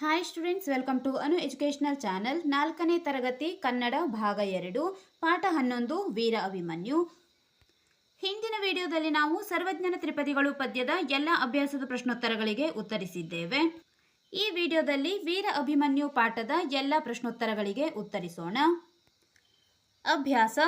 Hi students welcome to Anu educational channel ನಾಲ್ಕನೇ ತರಗತಿ, ಕನ್ನಡ ಭಾಗ ಎರಡು, ಪಾಠ ಹನ್ನೊಂದು, ವೀರ ಅಭಿಮನ್ಯು. ಹಿಂದಿನ ವಿಡಿಯೋದಲ್ಲಿ ನಾವು ಸರ್ವಜ್ಞನ ತ್ರಿಪದಿಗಳು ಪದ್ಯದ ಎಲ್ಲ ಅಭ್ಯಾಸದ ಪ್ರಶ್ನೋತ್ತರಗಳಿಗೆ ಉತ್ತರಿಸಿದ್ದೇವೆ. ಈ ವಿಡಿಯೋದಲ್ಲಿ ವೀರ ಅಭಿಮನ್ಯು ಪಾಠದ ಎಲ್ಲ ಪ್ರಶ್ನೋತ್ತರಗಳಿಗೆ ಉತ್ತರಿಸೋಣ. ಅಭ್ಯಾಸ.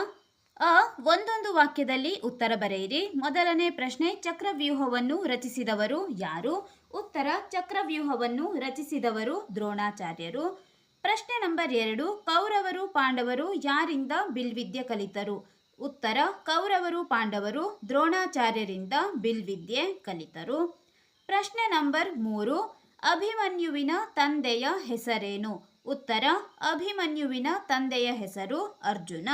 ಅ, ಒಂದೊಂದು ವಾಕ್ಯದಲ್ಲಿ ಉತ್ತರ ಬರೆಯಿರಿ. ಮೊದಲನೇ ಪ್ರಶ್ನೆ, ಚಕ್ರವ್ಯೂಹವನ್ನು ರಚಿಸಿದವರು ಯಾರು? ಉತ್ತರ ಚಕ್ರವ್ಯೂಹವನ್ನು ರಚಿಸಿದವರು ದ್ರೋಣಾಚಾರ್ಯರು. ಪ್ರಶ್ನೆ ನಂಬರ್ ಎರಡು, ಕೌರವರು ಪಾಂಡವರು ಯಾರಿಂದ ಬಿಲ್ವಿದ್ಯೆ ಕಲಿತರು? ಉತ್ತರ, ಕೌರವರು ಪಾಂಡವರು ದ್ರೋಣಾಚಾರ್ಯರಿಂದ ಬಿಲ್ವಿದ್ಯೆ ಕಲಿತರು. ಪ್ರಶ್ನೆ ನಂಬರ್ ಮೂರು, ಅಭಿಮನ್ಯುವಿನ ತಂದೆಯ ಹೆಸರೇನು? ಉತ್ತರ, ಅಭಿಮನ್ಯುವಿನ ತಂದೆಯ ಹೆಸರು ಅರ್ಜುನ.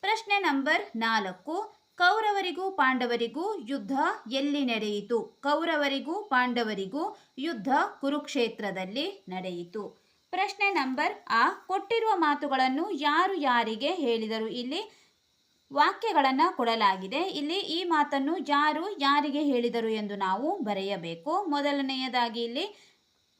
ಪ್ರಶ್ನೆ ನಂಬರ್ ನಾಲ್ಕು ಕೌರವರಿಗೂ ಪಾಂಡವರಿಗೂ ಯುದ್ಧ ಎಲ್ಲಿ ನಡೆಯಿತು? ಕೌರವರಿಗೂ ಪಾಂಡವರಿಗೂ ಯುದ್ಧ ಕುರುಕ್ಷೇತ್ರದಲ್ಲಿ ನಡೆಯಿತು. ಪ್ರಶ್ನೆ ನಂಬರ್ ಆ. ಕೊಟ್ಟಿರುವ ಮಾತುಗಳನ್ನು ಯಾರು ಯಾರಿಗೆ ಹೇಳಿದರು? ಇಲ್ಲಿ ವಾಕ್ಯಗಳನ್ನು ಕೊಡಲಾಗಿದೆ. ಇಲ್ಲಿ ಈ ಮಾತನ್ನು ಯಾರು ಯಾರಿಗೆ ಹೇಳಿದರು ಎಂದು ನಾವು ಬರೆಯಬೇಕು. ಮೊದಲನೆಯದಾಗಿ ಇಲ್ಲಿ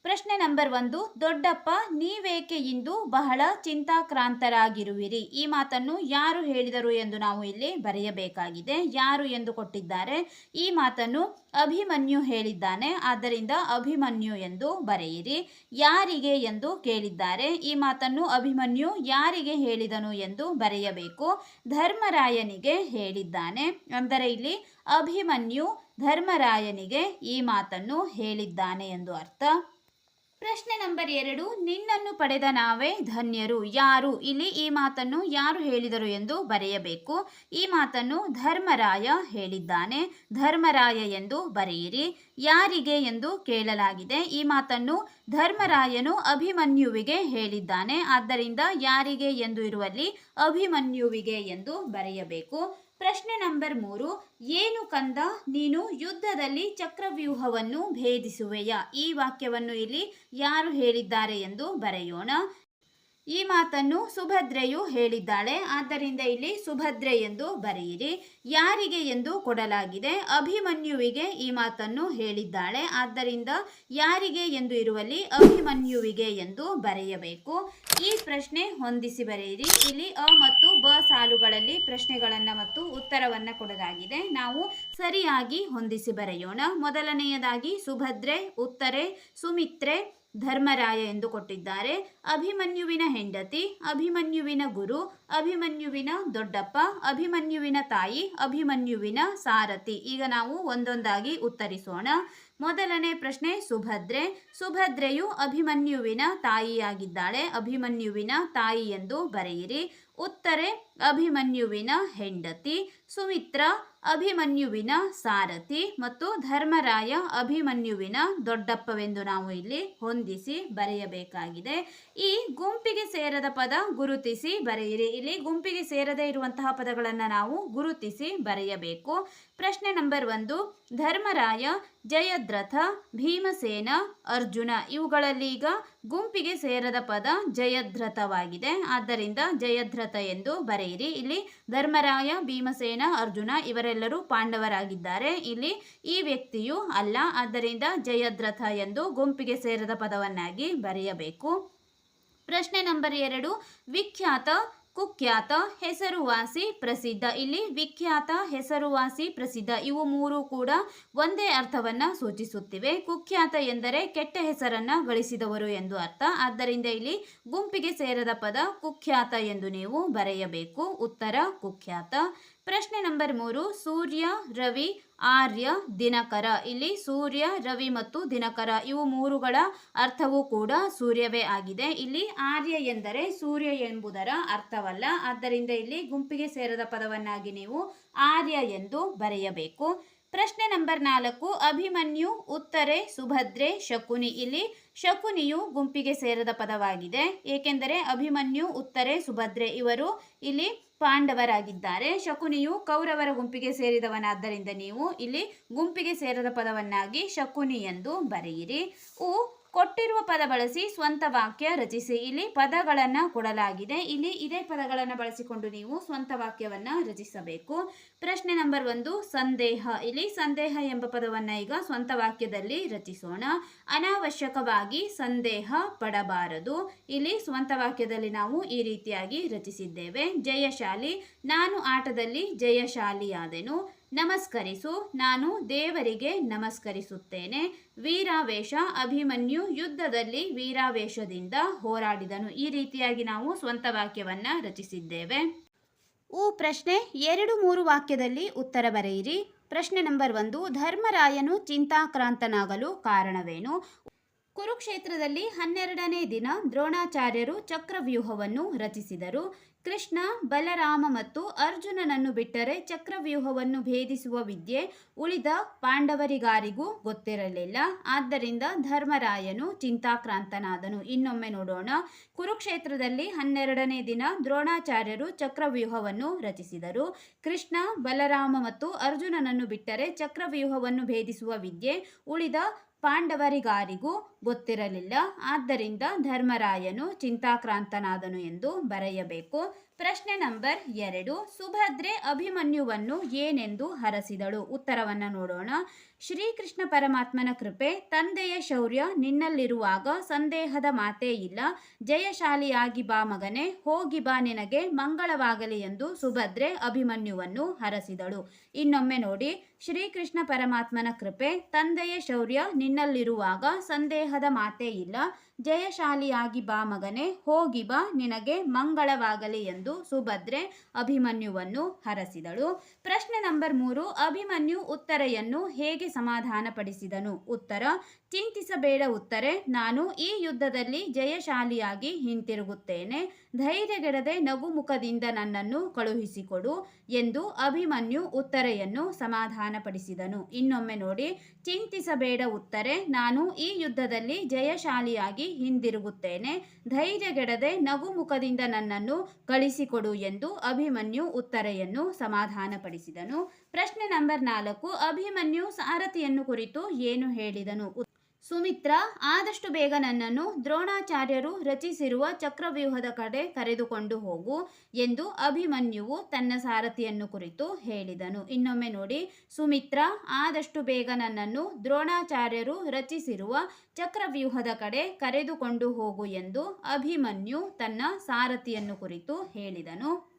ಪ್ರಶ್ನೆ ನಂಬರ್ ಒಂದು, ದೊಡ್ಡಪ್ಪ, ನೀವೇಕೆ ಇಂದು ಬಹಳ ಚಿಂತಾಕ್ರಾಂತರಾಗಿರುವಿರಿ? ಈ ಮಾತನ್ನು ಯಾರು ಹೇಳಿದರು ಎಂದು ನಾವು ಇಲ್ಲಿ ಬರೆಯಬೇಕಾಗಿದೆ. ಯಾರು ಎಂದು ಕೊಟ್ಟಿದ್ದಾರೆ? ಈ ಮಾತನ್ನು ಅಭಿಮನ್ಯು ಹೇಳಿದ್ದಾನೆ. ಆದ್ದರಿಂದ ಅಭಿಮನ್ಯು ಎಂದು ಬರೆಯಿರಿ. ಯಾರಿಗೆ ಎಂದು ಕೇಳಿದ್ದಾರೆ? ಈ ಮಾತನ್ನು ಅಭಿಮನ್ಯು ಯಾರಿಗೆ ಹೇಳಿದನು ಎಂದು ಬರೆಯಬೇಕು. ಧರ್ಮರಾಯನಿಗೆ ಹೇಳಿದ್ದಾನೆ. ಅಂದರೆ ಇಲ್ಲಿ ಅಭಿಮನ್ಯು ಧರ್ಮರಾಯನಿಗೆ ಈ ಮಾತನ್ನು ಹೇಳಿದ್ದಾನೆ ಎಂದು ಅರ್ಥ. ಪ್ರಶ್ನೆ ನಂಬರ್ ಎರಡು, ನಿನ್ನನ್ನು ಪಡೆದ ನಾವೇ ಧನ್ಯರು. ಯಾರು? ಇಲ್ಲಿ ಈ ಮಾತನ್ನು ಯಾರು ಹೇಳಿದರು ಎಂದು ಬರೆಯಬೇಕು. ಈ ಮಾತನ್ನು ಧರ್ಮರಾಯ ಹೇಳಿದ್ದಾನೆ. ಧರ್ಮರಾಯ ಎಂದು ಬರೆಯಿರಿ. ಯಾರಿಗೆ ಎಂದು ಕೇಳಲಾಗಿದೆ. ಈ ಮಾತನ್ನು ಧರ್ಮರಾಯನು ಅಭಿಮನ್ಯುವಿಗೆ ಹೇಳಿದ್ದಾನೆ. ಆದ್ದರಿಂದ ಯಾರಿಗೆ ಎಂದು ಇರುವಲ್ಲಿ ಅಭಿಮನ್ಯುವಿಗೆ ಎಂದು ಬರೆಯಬೇಕು. ಪ್ರಶ್ನೆ ನಂಬರ್ ಮೂರು, ಏನು ಕಂದ? ನೀನು ಯುದ್ಧದಲ್ಲಿ ಚಕ್ರವ್ಯೂಹವನ್ನು ಭೇದಿಸುವೆಯಾ? ಈ ವಾಕ್ಯವನ್ನು ಇಲ್ಲಿ ಯಾರು ಹೇಳಿದ್ದಾರೆ ಎಂದು ಬರೆಯೋಣ. ಈ ಮಾತನ್ನು ಸುಭದ್ರೆಯು ಹೇಳಿದ್ದಾಳೆ. ಆದ್ದರಿಂದ ಇಲ್ಲಿ ಸುಭದ್ರೆ ಎಂದು ಬರೆಯಿರಿ. ಯಾರಿಗೆ ಎಂದು ಕೊಡಲಾಗಿದೆ. ಅಭಿಮನ್ಯುವಿಗೆ ಈ ಮಾತನ್ನು ಹೇಳಿದ್ದಾಳೆ. ಆದ್ದರಿಂದ ಯಾರಿಗೆ ಎಂದು ಇರುವಲ್ಲಿ ಅಭಿಮನ್ಯುವಿಗೆ ಎಂದು ಬರೆಯಬೇಕು. ಈ ಪ್ರಶ್ನೆ ಹೊಂದಿಸಿ ಬರೆಯಿರಿ. ಇಲ್ಲಿ ಅ ಮತ್ತು ಬ ಸಾಲುಗಳಲ್ಲಿ ಪ್ರಶ್ನೆಗಳನ್ನು ಮತ್ತು ಉತ್ತರವನ್ನು ಕೊಡಲಾಗಿದೆ. ನಾವು ಸರಿಯಾಗಿ ಹೊಂದಿಸಿ ಬರೆಯೋಣ. ಮೊದಲನೆಯದಾಗಿ ಸುಭದ್ರೆ, ಉತ್ತರೆ, ಸುಮಿತ್ರೆ ಧರ್ಮರಾಯ ಎಂದು ಕೊಟ್ಟಿದ್ದಾರೆ. ಅಭಿಮನ್ಯುವಿನ ಹೆಂಡತಿ, ಅಭಿಮನ್ಯುವಿನ ಗುರು, ಅಭಿಮನ್ಯುವಿನ ದೊಡ್ಡಪ್ಪ, ಅಭಿಮನ್ಯುವಿನ ತಾಯಿ, ಅಭಿಮನ್ಯುವಿನ ಸಾರಥಿ. ಈಗ ನಾವು ಒಂದೊಂದಾಗಿ ಉತ್ತರಿಸೋಣ. ಮೊದಲನೇ ಪ್ರಶ್ನೆ, ಸುಭದ್ರೆ. ಸುಭದ್ರೆಯು ಅಭಿಮನ್ಯುವಿನ ತಾಯಿಯಾಗಿದ್ದಾಳೆ. ಅಭಿಮನ್ಯುವಿನ ತಾಯಿ ಎಂದು ಬರೆಯಿರಿ. ಉತ್ತರೆ ಅಭಿಮನ್ಯುವಿನ ಹೆಂಡತಿ ಸುಮಿತ್ರ, ಅಭಿಮನ್ಯುವಿನ ಸಾರಥಿ ಮತ್ತು ಧರ್ಮರಾಯ ಅಭಿಮನ್ಯುವಿನ ದೊಡ್ಡಪ್ಪವೆಂದು ನಾವು ಇಲ್ಲಿ ಹೊಂದಿಸಿ ಬರೆಯಬೇಕಾಗಿದೆ. ಈ ಗುಂಪಿಗೆ ಸೇರದ ಪದ ಗುರುತಿಸಿ ಬರೆಯಿರಿ. ಇಲ್ಲಿ ಗುಂಪಿಗೆ ಸೇರದೇ ಇರುವಂತಹ ಪದಗಳನ್ನು ನಾವು ಗುರುತಿಸಿ ಬರೆಯಬೇಕು. ಪ್ರಶ್ನೆ ನಂಬರ್ ಒಂದು, ಧರ್ಮರಾಯ, ಜಯದ್ರಥ, ಭೀಮಸೇನ, ಅರ್ಜುನ ಇವುಗಳಲ್ಲಿ ಈಗ ಗುಂಪಿಗೆ ಸೇರದ ಪದ ಜಯದ್ರಥವಾಗಿದೆ. ಆದ್ದರಿಂದ ಜಯದ್ರಥ ಎಂದು ಬರೆಯಿರಿ ಇಲ್ಲಿ ಧರ್ಮರಾಯ, ಭೀಮಸೇನ, ಅರ್ಜುನ ಇವರೆಲ್ಲರೂ ಪಾಂಡವರಾಗಿದ್ದಾರೆ. ಇಲ್ಲಿ ಈ ವ್ಯಕ್ತಿಯು ಅಲ್ಲ. ಆದ್ದರಿಂದ ಜಯದ್ರಥ ಎಂದು ಗುಂಪಿಗೆ ಸೇರಿದ ಪದವನ್ನಾಗಿ ಬರೆಯಬೇಕು. ಪ್ರಶ್ನೆ ನಂಬರ್ ಎರಡು. ವಿಖ್ಯಾತ ಕುಖ್ಯಾತ ಹೆಸರುವಾಸಿ ಪ್ರಸಿದ್ಧ, ಇಲ್ಲಿ ವಿಖ್ಯಾತ ಹೆಸರುವಾಸಿ ಪ್ರಸಿದ್ಧ, ಇವು ಮೂರು ಕೂಡ ಒಂದೇ ಅರ್ಥವನ್ನ ಸೂಚಿಸುತ್ತಿವೆ. ಕುಖ್ಯಾತ ಎಂದರೆ ಕೆಟ್ಟ ಹೆಸರನ್ನ ಗಳಿಸಿದವರು ಎಂದು ಅರ್ಥ. ಆದ್ದರಿಂದ ಇಲ್ಲಿ ಗುಂಪಿಗೆ ಸೇರದ ಪದ ಕುಖ್ಯಾತ ಎಂದು ನೀವು ಬರೆಯಬೇಕು. ಉತ್ತರ ಕುಖ್ಯಾತ. ಪ್ರಶ್ನೆ ನಂಬರ್ ಮೂರು, ಸೂರ್ಯ, ರವಿ ಆರ್ಯ, ದಿನಕರ. ಇಲ್ಲಿ ಸೂರ್ಯ, ರವಿ ಮತ್ತು ದಿನಕರ. ಇವು ಮೂರುಗಳ ಅರ್ಥವೂ ಕೂಡ ಸೂರ್ಯವೇ ಆಗಿದೆ. ಇಲ್ಲಿ ಆರ್ಯ ಎಂದರೆ ಸೂರ್ಯ ಎಂಬುದರ ಅರ್ಥವಲ್ಲ. ಆದ್ದರಿಂದ ಇಲ್ಲಿ ಗುಂಪಿಗೆ ಸೇರದ ಪದವನ್ನಾಗಿ ನೀವು ಆರ್ಯ ಎಂದು ಬರೆಯಬೇಕು. ಪ್ರಶ್ನೆ ನಂಬರ್ ನಾಲ್ಕು, ಅಭಿಮನ್ಯು, ಉತ್ತರೆ, ಸುಭದ್ರೆ, ಶಕುನಿ. ಇಲ್ಲಿ ಶಕುನಿಯು ಗುಂಪಿಗೆ ಸೇರದ ಪದವಾಗಿದೆ. ಏಕೆಂದರೆ ಅಭಿಮನ್ಯು, ಉತ್ತರೆ, ಸುಭದ್ರೆ ಇವರು ಇಲ್ಲಿ ಪಾಂಡವರಾಗಿದ್ದಾರೆ. ಶಕುನಿಯು ಕೌರವರ ಗುಂಪಿಗೆ ಸೇರಿದವನಾದ್ದರಿಂದ ನೀವು ಇಲ್ಲಿ ಗುಂಪಿಗೆ ಸೇರದ ಪದವನ್ನಾಗಿ ಶಕುನಿ ಎಂದು ಬರೆಯಿರಿ. ಉ ಕೊಟ್ಟಿರುವ ಪದ ಬಳಸಿ ಸ್ವಂತ ವಾಕ್ಯ ರಚಿಸಿ. ಇಲ್ಲಿ ಪದಗಳನ್ನು ಕೊಡಲಾಗಿದೆ. ಇಲ್ಲಿ ಇದೇ ಪದಗಳನ್ನು ಬಳಸಿಕೊಂಡು ನೀವು ಸ್ವಂತ ವಾಕ್ಯವನ್ನ ರಚಿಸಬೇಕು. ಪ್ರಶ್ನೆ ನಂಬರ್ ಒಂದು, ಸಂದೇಹ. ಇಲ್ಲಿ ಸಂದೇಹ ಎಂಬ ಪದವನ್ನ ಈಗ ಸ್ವಂತ ವಾಕ್ಯದಲ್ಲಿ ರಚಿಸೋಣ. ಅನಾವಶ್ಯಕವಾಗಿ ಸಂದೇಹ ಪಡಬಾರದು. ಇಲ್ಲಿ ಸ್ವಂತ ವಾಕ್ಯದಲ್ಲಿ ನಾವು ಈ ರೀತಿಯಾಗಿ ರಚಿಸಿದ್ದೇವೆ. ಜಯಶಾಲಿ. ನಾನು ಆಟದಲ್ಲಿ ಜಯಶಾಲಿಯಾದೆನು. ನಮಸ್ಕರಿಸು. ನಾನು ದೇವರಿಗೆ ನಮಸ್ಕರಿಸುತ್ತೇನೆ. ವೀರಾವೇಶ ಅಭಿಮನ್ಯು ಯುದ್ಧದಲ್ಲಿ ವೀರಾವೇಶದಿಂದ ಹೋರಾಡಿದನು. ಈ ರೀತಿಯಾಗಿ ನಾವು ಸ್ವಂತ ವಾಕ್ಯವನ್ನ ರಚಿಸಿದ್ದೇವೆ. ಉ ಪ್ರಶ್ನೆ ಎರಡು ಮೂರು ವಾಕ್ಯದಲ್ಲಿ ಉತ್ತರ ಬರೆಯಿರಿ. ಪ್ರಶ್ನೆ ನಂಬರ್ ಒಂದು, ಧರ್ಮರಾಯನು ಚಿಂತಾಕ್ರಾಂತನಾಗಲು ಕಾರಣವೇನು? ಕುರುಕ್ಷೇತ್ರದಲ್ಲಿ ಹನ್ನೆರಡನೇ ದಿನ ದ್ರೋಣಾಚಾರ್ಯರು ಚಕ್ರವ್ಯೂಹವನ್ನು ರಚಿಸಿದರು. ಕೃಷ್ಣ, ಬಲರಾಮ ಮತ್ತು ಅರ್ಜುನನನ್ನು ಬಿಟ್ಟರೆ ಚಕ್ರವ್ಯೂಹವನ್ನು ಭೇದಿಸುವ ವಿದ್ಯೆ ಉಳಿದ ಪಾಂಡವರಿಗಾರಿಗೂ ಗೊತ್ತಿರಲಿಲ್ಲ. ಆದ್ದರಿಂದ ಧರ್ಮರಾಯನು ಚಿಂತಾಕ್ರಾಂತನಾದನು. ಇನ್ನೊಮ್ಮೆ ನೋಡೋಣ. ಕುರುಕ್ಷೇತ್ರದಲ್ಲಿ ಹನ್ನೆರಡನೇ ದಿನ ದ್ರೋಣಾಚಾರ್ಯರು ಚಕ್ರವ್ಯೂಹವನ್ನು ರಚಿಸಿದರು. ಕೃಷ್ಣ, ಬಲರಾಮ ಮತ್ತು ಅರ್ಜುನನನ್ನು ಬಿಟ್ಟರೆ ಚಕ್ರವ್ಯೂಹವನ್ನು ಭೇದಿಸುವ ವಿದ್ಯೆ ಉಳಿದ ಪಾಂಡವರಿಗಾರಿಗೂ ಗೊತ್ತಿರಲಿಲ್ಲ. ಆದ್ದರಿಂದ ಧರ್ಮರಾಯನು ಚಿಂತಾಕ್ರಾಂತನಾದನು ಎಂದು ಬರೆಯಬೇಕು. ಪ್ರಶ್ನೆ ನಂಬರ್ ಎರಡು, ಸುಭದ್ರೆ ಅಭಿಮನ್ಯುವನ್ನು ಏನೆಂದು ಹರಸಿದಳು? ಉತ್ತರವನ್ನು ನೋಡೋಣ. ಶ್ರೀಕೃಷ್ಣ ಪರಮಾತ್ಮನ ಕೃಪೆ, ತಂದೆಯ ಶೌರ್ಯ, ನಿನ್ನಲ್ಲಿರುವಾಗ ಸಂದೇಹದ ಮಾತೇ ಇಲ್ಲ. ಜಯಶಾಲಿಯಾಗಿ ಬಾ ಮಗನೇ, ಹೋಗಿ ಬಾ ನಿನಗೆ ಮಂಗಳವಾಗಲಿ ಎಂದು ಸುಭದ್ರೆ ಅಭಿಮನ್ಯುವನ್ನು ಹರಸಿದಳು. ಇನ್ನೊಮ್ಮೆ ನೋಡಿ. ಶ್ರೀಕೃಷ್ಣ ಪರಮಾತ್ಮನ ಕೃಪೆ, ತಂದೆಯ ಶೌರ್ಯ, ನಿನ್ನಲ್ಲಿರುವಾಗ ಸಂದೇಹದ ಮಾತೇ ಇಲ್ಲ. ಜಯಶಾಲಿಯಾಗಿ ಬಾ ಮಗನೇ, ಹೋಗಿ ಬಾ, ನಿನಗೆ ಮಂಗಳವಾಗಲಿ ಎಂದು ಸುಭದ್ರೆ ಅಭಿಮನ್ಯುವನ್ನು ಹರಸಿದಳು. ಪ್ರಶ್ನೆ ನಂಬರ್ ಮೂರು, ಅಭಿಮನ್ಯು ಉತ್ತರೆಯನ್ನು ಹೇಗೆ ಸಮಾಧಾನಪಡಿಸಿದನು? ಉತ್ತರ, ಚಿಂತಿಸಬೇಡ ಉತ್ತರೆ, ನಾನು ಈ ಯುದ್ಧದಲ್ಲಿ ಜಯಶಾಲಿಯಾಗಿ ಹಿಂತಿರುಗುತ್ತೇನೆ, ಧೈರ್ಯಗೆಡದೆ ನಗುಮುಖದಿಂದ ನನ್ನನ್ನು ಕಳುಹಿಸಿಕೊಡು ಎಂದು ಅಭಿಮನ್ಯು ಉತ್ತರೆಯನ್ನು ಸಮಾಧಾನಪಡಿಸಿದನು. ಇನ್ನೊಮ್ಮೆ ನೋಡಿ, ಚಿಂತಿಸಬೇಡ ಉತ್ತರೆ, ನಾನು ಈ ಯುದ್ಧದಲ್ಲಿ ಜಯಶಾಲಿಯಾಗಿ ಹಿಂದಿರುಗುತ್ತೇನೆ. ಧೈರ್ಯಗೆಡದೆ ನಗುಮುಖದಿಂದ ನನ್ನನ್ನು ಕಳಿಸಿಕೊಡು ಎಂದು ಅಭಿಮನ್ಯು ಉತ್ತರೆಯನ್ನು ಸಮಾಧಾನಪಡಿಸಿದನು. ಪ್ರಶ್ನೆ ನಂಬರ್ ನಾಲ್ಕು, ಅಭಿಮನ್ಯು ಸಾರಥಿಯನ್ನು ಕುರಿತು ಏನು ಹೇಳಿದನು? ಸುಮಿತ್ರ, ಆದಷ್ಟು ಬೇಗ ನನ್ನನ್ನು ದ್ರೋಣಾಚಾರ್ಯರು ರಚಿಸಿರುವ ಚಕ್ರವ್ಯೂಹದ ಕಡೆ ಕರೆದುಕೊಂಡು ಹೋಗು ಎಂದು ಅಭಿಮನ್ಯುವು ತನ್ನ ಸಾರಥಿಯನ್ನು ಕುರಿತು ಹೇಳಿದನು. ಇನ್ನೊಮ್ಮೆ ನೋಡಿ, ಸುಮಿತ್ರ, ಆದಷ್ಟು ಬೇಗ ನನ್ನನ್ನು ದ್ರೋಣಾಚಾರ್ಯರು ರಚಿಸಿರುವ ಚಕ್ರವ್ಯೂಹದ ಕಡೆ ಕರೆದುಕೊಂಡು ಹೋಗು ಎಂದು ಅಭಿಮನ್ಯು ತನ್ನ ಸಾರಥಿಯನ್ನು ಕುರಿತು ಹೇಳಿದನು.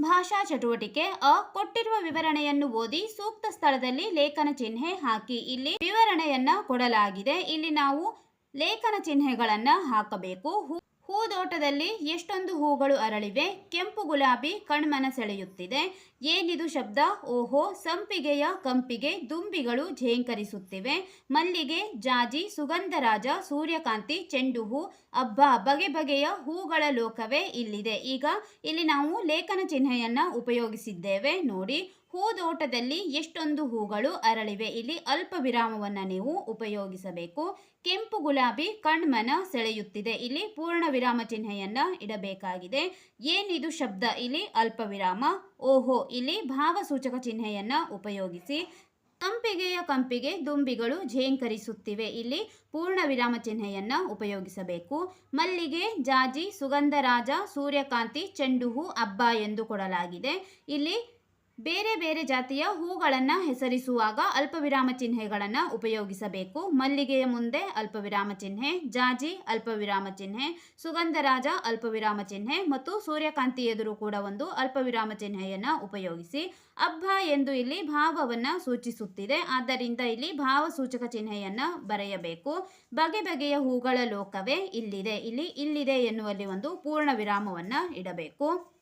ಭಾಷಾ ಚಟುವಟಿಕೆ, ಅ, ಕೊಟ್ಟಿರುವ ವಿವರಣೆಯನ್ನು ಓದಿ ಸೂಕ್ತ ಸ್ಥಳದಲ್ಲಿ ಲೇಖನ ಚಿಹ್ನೆ ಹಾಕಿ ಇಲ್ಲಿ ವಿವರಣೆಯನ್ನ ಕೊಡಲಾಗಿದೆ. ಇಲ್ಲಿ ನಾವು ಲೇಖನ ಚಿಹ್ನೆಗಳನ್ನ ಹಾಕಬೇಕು. ಹೂದೋಟದಲ್ಲಿ ಎಷ್ಟೊಂದು ಹೂಗಳು ಅರಳಿವೆ? ಕೆಂಪು ಗುಲಾಬಿ ಕಣ್ಮನ ಸೆಳೆಯುತ್ತಿದೆ ಏನಿದು ಶಬ್ದ? ಓಹೋ, ಸಂಪಿಗೆಯ ಕಂಪಿಗೆ ದುಂಬಿಗಳು ಝೇಂಕರಿಸುತ್ತಿವೆ ಮಲ್ಲಿಗೆ, ಜಾಜಿ, ಸುಗಂಧರಾಜ, ಸೂರ್ಯಕಾಂತಿ ಚೆಂಡು ಹೂ ಅಬ್ಬ, ಬಗೆ ಬಗೆಯ ಹೂಗಳ ಲೋಕವೇ ಇಲ್ಲಿದೆ. ಈಗ ಇಲ್ಲಿ ನಾವು ಲೇಖನ ಚಿಹ್ನೆಯನ್ನ ಉಪಯೋಗಿಸಿದ್ದೇವೆ. ನೋಡಿ ಹೂದೋಟದಲ್ಲಿ ಎಷ್ಟೊಂದು ಹೂಗಳು ಅರಳಿವೆ. ಇಲ್ಲಿ ಅಲ್ಪ ವಿರಾಮವನ್ನು ನೀವು ಉಪಯೋಗಿಸಬೇಕು. ಕೆಂಪು ಗುಲಾಬಿ, ಕಣ್ಮನ ಸೆಳೆಯುತ್ತಿದೆ. ಇಲ್ಲಿ ಪೂರ್ಣ ವಿರಾಮ ಚಿಹ್ನೆಯನ್ನು ಇಡಬೇಕಾಗಿದೆ. ಏನಿದು ಶಬ್ದ? ಇಲ್ಲಿ ಅಲ್ಪ ವಿರಾಮ. ಓಹೋ, ಇಲ್ಲಿ ಭಾವಸೂಚಕ ಚಿಹ್ನೆಯನ್ನು ಉಪಯೋಗಿಸಿ. ಕಂಪಿಗೆಯ ಕಂಪಿಗೆ ದುಂಬಿಗಳು ಝೇಂಕರಿಸುತ್ತಿವೆ ಇಲ್ಲಿ ಪೂರ್ಣ ವಿರಾಮ ಚಿಹ್ನೆಯನ್ನು ಉಪಯೋಗಿಸಬೇಕು. ಮಲ್ಲಿಗೆ, ಜಾಜಿ, ಸುಗಂಧರಾಜ, ಸೂರ್ಯಕಾಂತಿ, ಚೆಂಡು ಹೂ, ಅಬ್ಬ ಎಂದು ಕೊಡಲಾಗಿದೆ. ಇಲ್ಲಿ ಬೇರೆ ಬೇರೆ ಜಾತಿಯ ಹೂಗಳನ್ನು ಹೆಸರಿಸುವಾಗ ಅಲ್ಪ ವಿರಾಮ ಚಿಹ್ನೆಗಳನ್ನು ಉಪಯೋಗಿಸಬೇಕು. ಮಲ್ಲಿಗೆಯ ಮುಂದೆ ಅಲ್ಪ ವಿರಾಮ ಚಿಹ್ನೆ, ಜಾಜಿ ಅಲ್ಪ ವಿರಾಮ ಚಿಹ್ನೆ, ಸುಗಂಧರಾಜ ಅಲ್ಪ ವಿರಾಮ ಚಿಹ್ನೆ ಮತ್ತು ಸೂರ್ಯಕಾಂತಿ ಎದುರು ಕೂಡ ಒಂದು ಅಲ್ಪ ವಿರಾಮ ಚಿಹ್ನೆಯನ್ನು ಉಪಯೋಗಿಸಿ ಅಬ್ಬ ಎಂದು ಇಲ್ಲಿ ಭಾವವನ್ನು ಸೂಚಿಸುತ್ತಿದೆ. ಆದ್ದರಿಂದ ಇಲ್ಲಿ ಭಾವಸೂಚಕ ಚಿಹ್ನೆಯನ್ನು ಬರೆಯಬೇಕು. ಬಗೆ ಬಗೆಯ ಹೂಗಳ ಲೋಕವೇ ಇಲ್ಲಿದೆ. ಇಲ್ಲಿ ಇಲ್ಲಿದೆ ಎನ್ನುವಲ್ಲಿ ಒಂದು ಪೂರ್ಣ ವಿರಾಮವನ್ನು ಇಡಬೇಕು.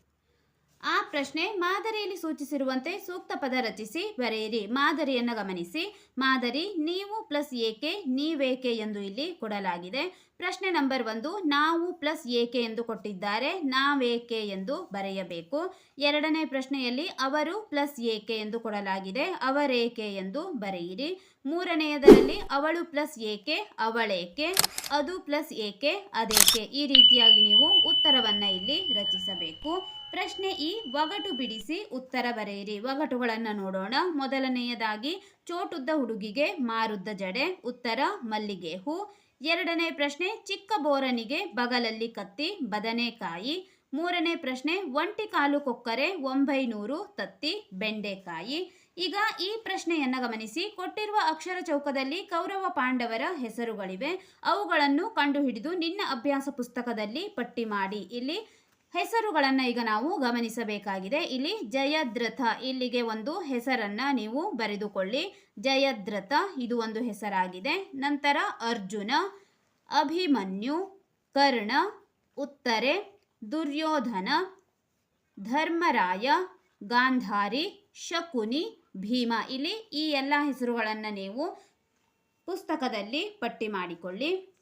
ಆ ಪ್ರಶ್ನೆ ಮಾದರಿಯಲ್ಲಿ ಸೂಚಿಸಿರುವಂತೆ ಸೂಕ್ತ ಪದ ರಚಿಸಿ, ಬರೆಯಿರಿ. ಮಾದರಿಯನ್ನು ಗಮನಿಸಿ. ಮಾದರಿ ನೀವು ಪ್ಲಸ್ ಏಕೆ, ನೀವೇಕೆ ಎಂದು ಇಲ್ಲಿ ಕೊಡಲಾಗಿದೆ. ಪ್ರಶ್ನೆ ನಂಬರ್ ಒಂದು, ನಾವು ಪ್ಲಸ್ ಏಕೆ ಎಂದು ಕೊಟ್ಟಿದ್ದಾರೆ, ನಾವೇಕೆ ಎಂದು ಬರೆಯಬೇಕು. ಎರಡನೇ ಪ್ರಶ್ನೆಯಲ್ಲಿ ಅವರು ಪ್ಲಸ್ ಏಕೆ ಎಂದು ಕೊಡಲಾಗಿದೆ, ಅವರೇಕೆ ಎಂದು ಬರೆಯಿರಿ. ಮೂರನೆಯದರಲ್ಲಿ ಅವಳು ಪ್ಲಸ್ ಏಕೆ, ಅವಳೇಕೆ, ಅದು ಪ್ಲಸ್ ಏಕೆ, ಅದೇಕೆ, ಈ ರೀತಿಯಾಗಿ ನೀವು ಉತ್ತರವನ್ನು ಇಲ್ಲಿ ರಚಿಸಬೇಕು. ಪ್ರಶ್ನೆ ಈ ಒಗಟು ಬಿಡಿಸಿ ಉತ್ತರ ಬರೆಯಿರಿ. ಒಗಟುಗಳನ್ನು ನೋಡೋಣ. ಮೊದಲನೆಯದಾಗಿ, ಚೋಟುದ್ದ ಹುಡುಗಿಗೆ ಮಾರುದ್ದ ಜಡೆ. ಉತ್ತರ, ಮಲ್ಲಿಗೆ ಹೂ. ಎರಡನೇ ಪ್ರಶ್ನೆ, ಚಿಕ್ಕ ಬೋರನಿಗೆ ಬಗಲಲ್ಲಿ ಕತ್ತಿ, ಬದನೆಕಾಯಿ. ಮೂರನೇ ಪ್ರಶ್ನೆ, ಒಂಟಿ ಕಾಲು ಕೊಕ್ಕರೆ, ಒಂಬೈನೂರು ತತ್ತಿ, ಬೆಂಡೆಕಾಯಿ. ಈಗ ಈ ಪ್ರಶ್ನೆಯನ್ನ ಗಮನಿಸಿ. ಕೊಟ್ಟಿರುವ ಅಕ್ಷರ ಚೌಕದಲ್ಲಿ ಕೌರವ ಪಾಂಡವರ ಹೆಸರುಗಳಿವೆ. ಅವುಗಳನ್ನು ಕಂಡುಹಿಡಿದು ನಿನ್ನ ಅಭ್ಯಾಸ ಪುಸ್ತಕದಲ್ಲಿ ಪಟ್ಟಿ ಮಾಡಿ. ಇಲ್ಲಿ ಹೆಸರುಗಳನ್ನು ಈಗ ನಾವು ಗಮನಿಸಬೇಕಾಗಿದೆ. ಇಲ್ಲಿ ಜಯದ್ರಥ, ಇಲ್ಲಿಗೆ ಒಂದು ಹೆಸರನ್ನ ನೀವು ಬರೆದುಕೊಳ್ಳಿ. ಜಯದ್ರಥ, ಇದು ಒಂದು ಹೆಸರಾಗಿದೆ. ನಂತರ ಅರ್ಜುನ, ಅಭಿಮನ್ಯು, ಕರ್ಣ, ಉತ್ತರೆ, ದುರ್ಯೋಧನ, ಧರ್ಮರಾಯ, ಗಾಂಧಾರಿ, ಶಕುನಿ ಭೀಮ. ಇಲ್ಲಿ ಈ ಎಲ್ಲ ಹೆಸರುಗಳನ್ನು ನೀವು ಪುಸ್ತಕದಲ್ಲಿ ಪಟ್ಟಿ ಮಾಡಿಕೊಳ್ಳಿ.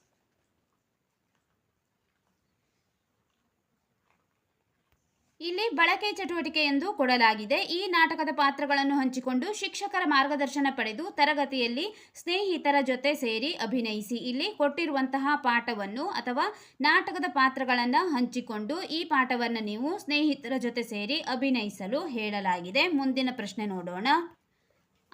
ಇಲ್ಲಿ ಬಳಕೆ ಚಟುವಟಿಕೆ ಎಂದು ಕೊಡಲಾಗಿದೆ. ಈ ನಾಟಕದ ಪಾತ್ರಗಳನ್ನು ಹಂಚಿಕೊಂಡು ಶಿಕ್ಷಕರ ಮಾರ್ಗದರ್ಶನ ಪಡೆದು ತರಗತಿಯಲ್ಲಿ ಸ್ನೇಹಿತರ ಜೊತೆ ಸೇರಿ ಅಭಿನಯಿಸಿ. ಇಲ್ಲಿ ಕೊಟ್ಟಿರುವಂತಹ ಪಾಠವನ್ನು ಅಥವಾ ನಾಟಕದ ಪಾತ್ರಗಳನ್ನು ಹಂಚಿಕೊಂಡು ಈ ಪಾಠವನ್ನು ನೀವು ಸ್ನೇಹಿತರ ಜೊತೆ ಸೇರಿ ಅಭಿನಯಿಸಲು ಹೇಳಲಾಗಿದೆ. ಮುಂದಿನ ಪ್ರಶ್ನೆ ನೋಡೋಣ.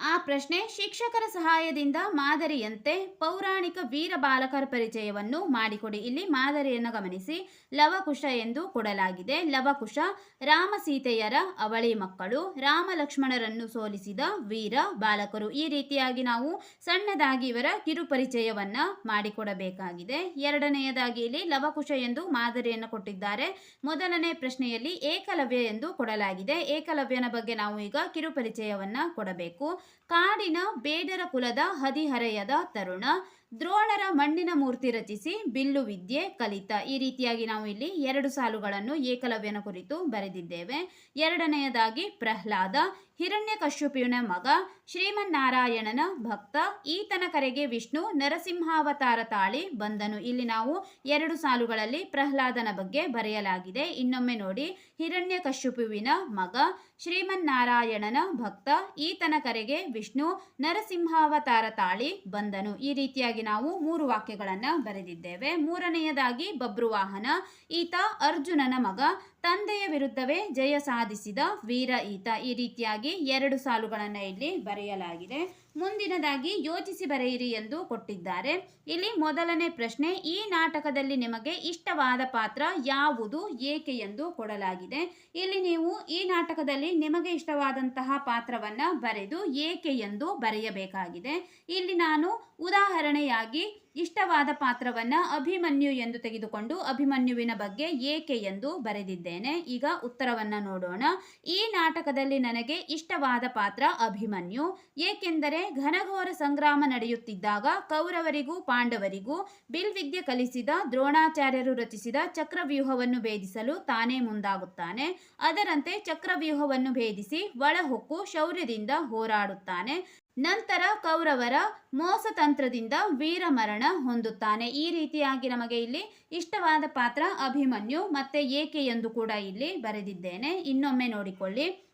ಆ ಪ್ರಶ್ನೆ ಶಿಕ್ಷಕರ ಸಹಾಯದಿಂದ ಮಾದರಿಯಂತೆ ಪೌರಾಣಿಕ ವೀರ ಬಾಲಕರ ಪರಿಚಯವನ್ನು ಮಾಡಿಕೊಡಿ. ಇಲ್ಲಿ ಮಾದರಿಯನ್ನು ಗಮನಿಸಿ. ಲವಕುಶ ಎಂದು ಕೊಡಲಾಗಿದೆ. ಲವಕುಶ ರಾಮ ಸೀತೆಯರ ಅವಳಿ ಮಕ್ಕಳು. ರಾಮ ಲಕ್ಷ್ಮಣರನ್ನು ಸೋಲಿಸಿದ ವೀರ ಬಾಲಕರು. ಈ ರೀತಿಯಾಗಿ ನಾವು ಸಣ್ಣದಾಗಿ ಇವರ ಕಿರು ಪರಿಚಯವನ್ನ ಮಾಡಿಕೊಡಬೇಕಾಗಿದೆ. ಎರಡನೆಯದಾಗಿ ಇಲ್ಲಿ ಲವಕುಶ ಎಂದು ಮಾದರಿಯನ್ನು ಕೊಟ್ಟಿದ್ದಾರೆ. ಮೊದಲನೇ ಪ್ರಶ್ನೆಯಲ್ಲಿ ಏಕಲವ್ಯ ಎಂದು ಕೊಡಲಾಗಿದೆ. ಏಕಲವ್ಯನ ಬಗ್ಗೆ ನಾವು ಈಗ ಕಿರು ಪರಿಚಯವನ್ನ ಕೊಡಬೇಕು. ಕಾಡಿನ ಬೇಡರ ಕುಲದ ಹದಿಹರೆಯದ ತರುಣ, ದ್ರೋಣರ ಮಣ್ಣಿನ ಮೂರ್ತಿ ರಚಿಸಿ ಬಿಲ್ಲು ವಿದ್ಯೆ ಕಲಿತ. ಈ ರೀತಿಯಾಗಿ ನಾವು ಇಲ್ಲಿ ಎರಡು ಸಾಲುಗಳನ್ನು ಏಕಲವ್ಯನ ಕುರಿತು ಬರೆದಿದ್ದೇವೆ. ಎರಡನೆಯದಾಗಿ ಪ್ರಹ್ಲಾದ ಹಿರಣ್ಯಕಶ್ಯಪಿನ ಮಗ ಶ್ರೀಮನ್ನಾರಾಯಣನ ಭಕ್ತ. ಈತನ ಕರೆಗೆ ವಿಷ್ಣು ನರಸಿಂಹಾವತಾರ ತಾಳಿ ಬಂದನು. ಇಲ್ಲಿ ನಾವು ಎರಡು ಸಾಲುಗಳಲ್ಲಿ ಪ್ರಹ್ಲಾದನ ಬಗ್ಗೆ ಬರೆಯಲಾಗಿದೆ. ಇನ್ನೊಮ್ಮೆ ನೋಡಿ ಹಿರಣ್ಯಕಶ್ಯಪುವಿನ ಮಗ ಶ್ರೀಮನ್ನಾರಾಯಣನ ಭಕ್ತ. ಈತನ ಕರೆಗೆ ವಿಷ್ಣು ನರಸಿಂಹಾವತಾರ ತಾಳಿ ಬಂದನು. ಈ ರೀತಿಯಾಗಿ ನಾವು ಮೂರು ವಾಕ್ಯಗಳನ್ನು ಬರೆದಿದ್ದೇವೆ. ಮೂರನೆಯದಾಗಿ ಬಬ್ರುವಾಹನ. ಈತ ಅರ್ಜುನನ ಮಗ ತಂದೆಯ ವಿರುದ್ಧವೇ ಜಯ ಸಾಧಿಸಿದ ವೀರ ಈತ ಈ ರೀತಿಯಾಗಿ ಎರಡು ಸಾಲುಗಳನ್ನು ಇಲ್ಲಿ ಬರೆಯಲಾಗಿದೆ. ಮುಂದಿನದಾಗಿ ಯೋಚಿಸಿ ಬರೆಯಿರಿ ಎಂದು ಕೊಟ್ಟಿದ್ದಾರೆ. ಇಲ್ಲಿ ಮೊದಲನೇ ಪ್ರಶ್ನೆ, ಈ ನಾಟಕದಲ್ಲಿ ನಿಮಗೆ ಇಷ್ಟವಾದ ಪಾತ್ರ ಯಾವುದು, ಏಕೆ ಎಂದು ಕೊಡಲಾಗಿದೆ. ಇಲ್ಲಿ ನೀವು ಈ ನಾಟಕದಲ್ಲಿ ನಿಮಗೆ ಇಷ್ಟವಾದಂತಹ ಪಾತ್ರವನ್ನು ಬರೆದು ಏಕೆ ಎಂದು ಬರೆಯಬೇಕಾಗಿದೆ. ಇಲ್ಲಿ ನಾನು ಉದಾಹರಣೆಯಾಗಿ ಇಷ್ಟವಾದ ಪಾತ್ರವನ್ನು ಅಭಿಮನ್ಯು ಎಂದು ತೆಗೆದುಕೊಂಡು ಅಭಿಮನ್ಯುವಿನ ಬಗ್ಗೆ ಏಕೆ ಎಂದು ಬರೆದಿದ್ದೇನೆ. ಈಗ ಉತ್ತರವನ್ನು ನೋಡೋಣ. ಈ ನಾಟಕದಲ್ಲಿ ನನಗೆ ಇಷ್ಟವಾದ ಪಾತ್ರ ಅಭಿಮನ್ಯು, ಏಕೆಂದರೆ ಘನಘೋರ ಸಂಗ್ರಾಮ ನಡೆಯುತ್ತಿದ್ದಾಗ ಕೌರವರಿಗೂ ಪಾಂಡವರಿಗೂ ಬಿಲ್ವಿದ್ಯೆ ಕಲಿಸಿದ ದ್ರೋಣಾಚಾರ್ಯರು ರಚಿಸಿದ ಚಕ್ರವ್ಯೂಹವನ್ನು ಭೇದಿಸಲು ತಾನೇ ಮುಂದಾಗುತ್ತಾನೆ. ಅದರಂತೆ ಚಕ್ರವ್ಯೂಹವನ್ನು ಭೇದಿಸಿ ಒಳಹೊಕ್ಕು ಶೌರ್ಯದಿಂದ ಹೋರಾಡುತ್ತಾನೆ. ನಂತರ ಕೌರವರ ಮೋಸತಂತ್ರದಿಂದ ವೀರಮರಣ ಹೊಂದುತ್ತಾನೆ. ಈ ರೀತಿಯಾಗಿ ನಮಗೆ ಇಲ್ಲಿ ಇಷ್ಟವಾದ ಪಾತ್ರ ಅಭಿಮನ್ಯು ಮತ್ತೆ ಏಕೆ ಎಂದು ಕೂಡ ಇಲ್ಲಿ ಬರೆದಿದ್ದೇನೆ. ಇನ್ನೊಮ್ಮೆ ನೋಡಿಕೊಳ್ಳಿ.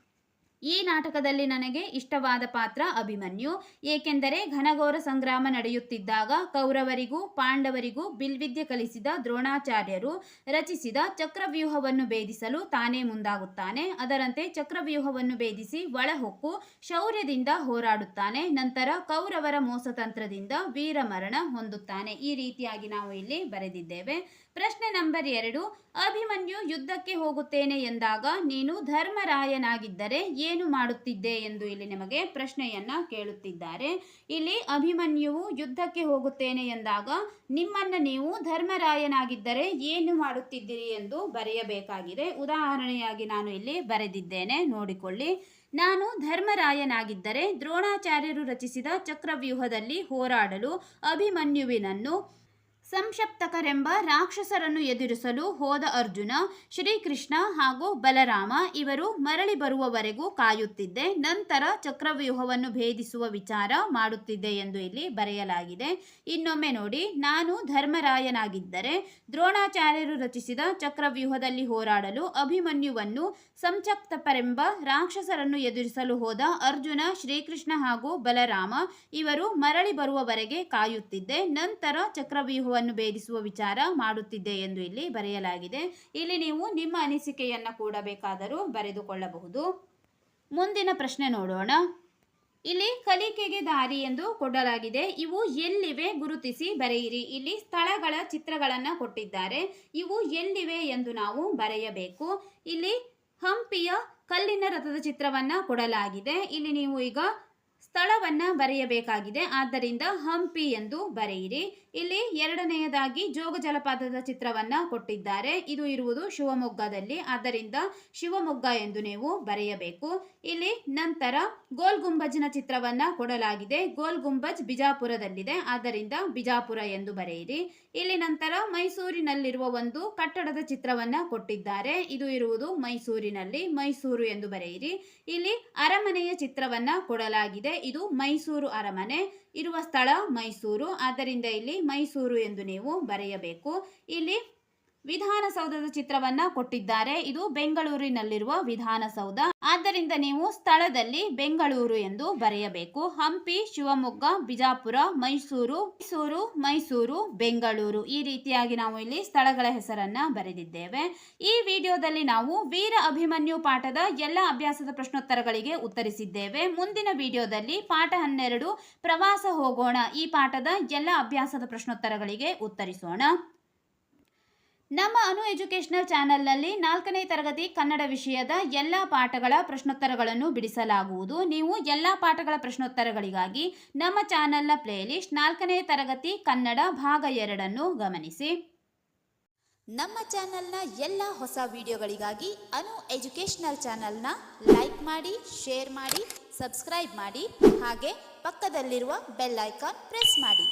ಈ ನಾಟಕದಲ್ಲಿ ನನಗೆ ಇಷ್ಟವಾದ ಪಾತ್ರ ಅಭಿಮನ್ಯು. ಏಕೆಂದರೆ ಘನಘೋರ ಸಂಗ್ರಾಮ ನಡೆಯುತ್ತಿದ್ದಾಗ ಕೌರವರಿಗೂ ಪಾಂಡವರಿಗೂ ಬಿಲ್ವಿದ್ಯೆ ಕಲಿಸಿದ ದ್ರೋಣಾಚಾರ್ಯರು ರಚಿಸಿದ ಚಕ್ರವ್ಯೂಹವನ್ನು ಭೇದಿಸಲು ತಾನೇ ಮುಂದಾಗುತ್ತಾನೆ. ಅದರಂತೆ ಚಕ್ರವ್ಯೂಹವನ್ನು ಭೇದಿಸಿ ಒಳಹೊಕ್ಕು ಶೌರ್ಯದಿಂದ ಹೋರಾಡುತ್ತಾನೆ. ನಂತರ ಕೌರವರ ಮೋಸತಂತ್ರದಿಂದ ವೀರಮರಣ ಹೊಂದುತ್ತಾನೆ. ಈ ರೀತಿಯಾಗಿ ನಾವು ಇಲ್ಲಿ ಬರೆದಿದ್ದೇವೆ. ಪ್ರಶ್ನೆ ನಂಬರ್ ಎರಡು, ಅಭಿಮನ್ಯು ಯುದ್ಧಕ್ಕೆ ಹೋಗುತ್ತೇನೆ ಎಂದಾಗ ನೀನು ಧರ್ಮರಾಯನಾಗಿದ್ದರೆ ಏನು ಮಾಡುತ್ತಿದ್ದೆ ಎಂದು ಇಲ್ಲಿ ನಿಮಗೆ ಪ್ರಶ್ನೆಯನ್ನ ಕೇಳುತ್ತಿದ್ದಾರೆ. ಇಲ್ಲಿ ಅಭಿಮನ್ಯುವು ಯುದ್ಧಕ್ಕೆ ಹೋಗುತ್ತೇನೆ ಎಂದಾಗ ನಿಮ್ಮನ್ನ ನೀವು ಧರ್ಮರಾಯನಾಗಿದ್ದರೆ ಏನು ಮಾಡುತ್ತಿದ್ದೀರಿ ಎಂದು ಬರೆಯಬೇಕಾಗಿದೆ. ಉದಾಹರಣೆಯಾಗಿ ನಾನು ಇಲ್ಲಿ ಬರೆದಿದ್ದೇನೆ, ನೋಡಿಕೊಳ್ಳಿ. ನಾನು ಧರ್ಮರಾಯನಾಗಿದ್ದರೆ ದ್ರೋಣಾಚಾರ್ಯರು ರಚಿಸಿದ ಚಕ್ರವ್ಯೂಹದಲ್ಲಿ ಹೋರಾಡಲು ಅಭಿಮನ್ಯುವಿನನ್ನು ಸಂಶಪ್ತಕರೆಂಬ ರಾಕ್ಷಸರನ್ನು ಎದುರಿಸಲು ಹೋದ ಅರ್ಜುನ, ಶ್ರೀಕೃಷ್ಣ ಹಾಗೂ ಬಲರಾಮ ಇವರು ಮರಳಿ ಬರುವವರೆಗೂ ಕಾಯುತ್ತಿದ್ದೆ. ನಂತರ ಚಕ್ರವ್ಯೂಹವನ್ನು ಭೇದಿಸುವ ವಿಚಾರ ಮಾಡುತ್ತಿದ್ದೆ ಎಂದು ಇಲ್ಲಿ ಬರೆಯಲಾಗಿದೆ. ಇನ್ನೊಮ್ಮೆ ನೋಡಿ, ನಾನು ಧರ್ಮರಾಯನಾಗಿದ್ದರೆ ದ್ರೋಣಾಚಾರ್ಯರು ರಚಿಸಿದ ಚಕ್ರವ್ಯೂಹದಲ್ಲಿ ಹೋರಾಡಲು ಅಭಿಮನ್ಯುವನ್ನು ಸಂಶಪ್ತಪರೆಂಬ ರಾಕ್ಷಸರನ್ನು ಎದುರಿಸಲು ಹೋದ ಅರ್ಜುನ, ಶ್ರೀಕೃಷ್ಣ ಹಾಗೂ ಬಲರಾಮ ಇವರು ಮರಳಿ ಬರುವವರೆಗೆ ಕಾಯುತ್ತಿದ್ದೆ. ನಂತರ ಚಕ್ರವ್ಯೂಹವನ್ನು ಭೇದಿಸುವ ವಿಚಾರ ಮಾಡುತ್ತಿದ್ದೆ ಎಂದು ಇಲ್ಲಿ ಬರೆಯಲಾಗಿದೆ. ಇಲ್ಲಿ ನೀವು ನಿಮ್ಮ ಅನಿಸಿಕೆಯನ್ನು ಕೂಡ ಬೇಕಾದರೂ ಬರೆದುಕೊಳ್ಳಬಹುದು. ಮುಂದಿನ ಪ್ರಶ್ನೆ ನೋಡೋಣ. ಇಲ್ಲಿ ಕಲಿಕೆಗೆ ದಾರಿ ಎಂದು ಕೊಡಲಾಗಿದೆ. ಇವು ಎಲ್ಲಿವೆ ಗುರುತಿಸಿ ಬರೆಯಿರಿ. ಇಲ್ಲಿ ಸ್ಥಳಗಳ ಚಿತ್ರಗಳನ್ನು ಕೊಟ್ಟಿದ್ದಾರೆ. ಇವು ಎಲ್ಲಿವೆ ಎಂದು ನಾವು ಬರೆಯಬೇಕು. ಇಲ್ಲಿ ಹಂಪಿಯ ಕಲ್ಲಿನ ರಥದ ಚಿತ್ರವನ್ನ ಕೊಡಲಾಗಿದೆ. ಇಲ್ಲಿ ನೀವು ಈಗ ಸ್ಥಳವನ್ನ ಬರೆಯಬೇಕಾಗಿದೆ. ಆದ್ದರಿಂದ ಹಂಪಿ ಎಂದು ಬರೆಯಿರಿ. ಇಲ್ಲಿ ಎರಡನೆಯದಾಗಿ ಜೋಗ ಜಲಪಾತದ ಚಿತ್ರವನ್ನ ಕೊಟ್ಟಿದ್ದಾರೆ. ಇದು ಇರುವುದು ಶಿವಮೊಗ್ಗದಲ್ಲಿ. ಆದ್ದರಿಂದ ಶಿವಮೊಗ್ಗ ಎಂದು ನೀವು ಬರೆಯಬೇಕು. ಇಲ್ಲಿ ನಂತರ ಗೋಲ್ ಗುಂಬಜ್ನ ಚಿತ್ರವನ್ನ ಕೊಡಲಾಗಿದೆ. ಗೋಲ್ ಗುಂಬಜ್ ಬಿಜಾಪುರದಲ್ಲಿದೆ. ಆದ್ದರಿಂದ ಬಿಜಾಪುರ ಎಂದು ಬರೆಯಿರಿ. ಇಲ್ಲಿ ನಂತರ ಮೈಸೂರಿನಲ್ಲಿರುವ ಒಂದು ಕಟ್ಟಡದ ಚಿತ್ರವನ್ನ ಕೊಟ್ಟಿದ್ದಾರೆ. ಇದು ಇರುವುದು ಮೈಸೂರಿನಲ್ಲಿ ಮೈಸೂರು ಎಂದು ಬರೆಯಿರಿ. ಇಲ್ಲಿ ಅರಮನೆಯ ಚಿತ್ರವನ್ನ ಕೊಡಲಾಗಿದೆ. ಇದು ಮೈಸೂರು ಅರಮನೆ. ಇರುವ ಸ್ಥಳ ಮೈಸೂರು. ಆದ್ದರಿಂದ ಇಲ್ಲಿ ಮೈಸೂರು ಎಂದು ನೀವು ಬರೆಯಬೇಕು. ಇಲ್ಲಿ ವಿಧಾನಸೌಧದ ಚಿತ್ರವನ್ನ ಕೊಟ್ಟಿದ್ದಾರೆ. ಇದು ಬೆಂಗಳೂರಿನಲ್ಲಿರುವ ವಿಧಾನಸೌಧ. ಆದ್ದರಿಂದ ನೀವು ಸ್ಥಳದಲ್ಲಿ ಬೆಂಗಳೂರು ಎಂದು ಬರೆಯಬೇಕು. ಹಂಪಿ, ಶಿವಮೊಗ್ಗ, ಬಿಜಾಪುರ, ಮೈಸೂರು ಮೈಸೂರು ಮೈಸೂರು, ಬೆಂಗಳೂರು ಈ ರೀತಿಯಾಗಿ ನಾವು ಇಲ್ಲಿ ಸ್ಥಳಗಳ ಹೆಸರನ್ನ ಬರೆದಿದ್ದೇವೆ. ಈ ವಿಡಿಯೋದಲ್ಲಿ ನಾವು ವೀರ ಅಭಿಮನ್ಯು ಪಾಠದ ಎಲ್ಲ ಅಭ್ಯಾಸದ ಪ್ರಶ್ನೋತ್ತರಗಳಿಗೆ ಉತ್ತರಿಸಿದ್ದೇವೆ. ಮುಂದಿನ ವಿಡಿಯೋದಲ್ಲಿ ಪಾಠ ಹನ್ನೆರಡು, ಪ್ರವಾಸ ಹೋಗೋಣ ಈ ಪಾಠದ ಎಲ್ಲ ಅಭ್ಯಾಸದ ಪ್ರಶ್ನೋತ್ತರಗಳಿಗೆ ಉತ್ತರಿಸೋಣ. ನಮ್ಮ ಅನು ಎಜುಕೇಶನಲ್ ಚಾನೆಲ್ನಲ್ಲಿ ನಾಲ್ಕನೇ ತರಗತಿ ಕನ್ನಡ ವಿಷಯದ ಎಲ್ಲ ಪಾಠಗಳ ಪ್ರಶ್ನೋತ್ತರಗಳನ್ನು ಬಿಡಿಸಲಾಗುವುದು. ನೀವು ಎಲ್ಲ ಪಾಠಗಳ ಪ್ರಶ್ನೋತ್ತರಗಳಿಗಾಗಿ ನಮ್ಮ ಚಾನೆಲ್ನ ಪ್ಲೇಲಿಸ್ಟ್ ನಾಲ್ಕನೇ ತರಗತಿ ಕನ್ನಡ ಭಾಗ ಎರಡನ್ನು ಗಮನಿಸಿ. ನಮ್ಮ ಚಾನೆಲ್ನ ಎಲ್ಲ ಹೊಸ ವಿಡಿಯೋಗಳಿಗಾಗಿ ಅನು ಎಜುಕೇಶನಲ್ ಚಾನೆಲ್ನ ಲೈಕ್ ಮಾಡಿ, ಶೇರ್ ಮಾಡಿ, ಸಬ್ಸ್ಕ್ರೈಬ್ ಮಾಡಿ, ಹಾಗೆ ಪಕ್ಕದಲ್ಲಿರುವ ಬೆಲ್ ಐಕಾನ್ ಪ್ರೆಸ್ ಮಾಡಿ.